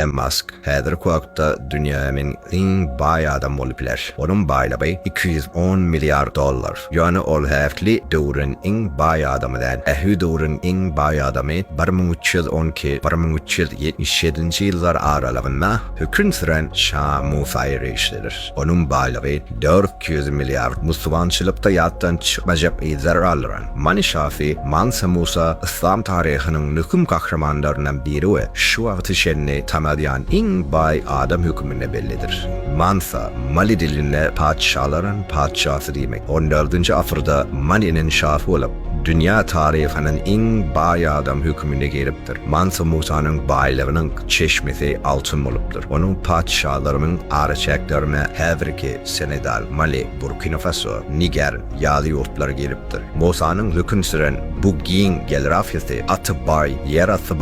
Elon Musk häzirki wagtda dünýäniň iň baý adam bolup biler. Onun baýlagy 210 milyar dollar. Ýani ol häftli döwrün iň baý adamydan. Ähü döwrün iň baý adamy 1312-1377 ýyllar aralygynda hüküm süren Şah Musa'yı reýşledir. Onun baýlagy 400 milyar musulmançylykda ýatdan çykmajak izler alyran. Mani Şafi, Mansa Musa İslam tarihinin hüküm kahramanlarından biri ve şu wagty şenni tamadyan iň baý adam hükümüne bellidir. Mansa, Mali dilinde padşaların padşası demek. 14. asırda Mali'nin şafı olup dünya tarihinin iň baý adam hükümüne gelipdir. Mansa Musa'nın baýlagynyň çeşmesi altın bolupdyr. Onun padşalarının araçaklarına häzirki Senegal, Mali, Burkina Faso, Niger ýaly ýurtlar gelipdir. Musa'nın hüküm süren bu giň geografyasy Atabay,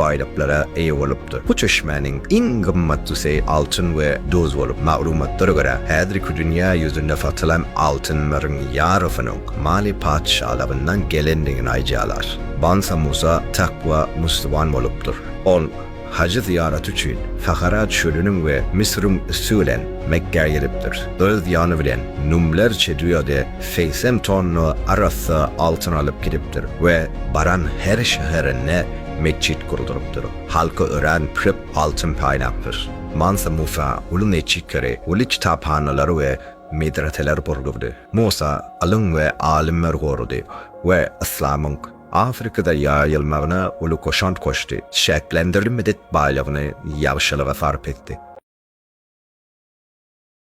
baýlaplara eýe bolupdyr. Bu çeşmenin iň gymmatlysi altın we doz bolup maglumatlara görä häzirki dünýä ýüzünde satylan altınlaryň ýarıfynyň Mali padşalaryndan gelendigini aýjalar. Bansa Musa takwa Müslüman bolupdyr. Ol hacı ziyaret üçün Fakharat çölünün ve Mısır'ın üsülen Mekke'ye geliptir. Öz yanı bilen numlerce dünyada feysem tonlu arası altın alıp gidiptir ve baran her şehrine mescit kurdurupdur. Halkı öğren pırıp altın paynaptır. Mansa Musa ulun eçikleri, ulu kitaphaneleri ve medreseler burgurdu. Musa alın ve alimler korudu ve İslam'ın Afrikada yayılmağına ulu koşant koştu. Şeklendirilmedet bağlığını yavşalığa sarp etti.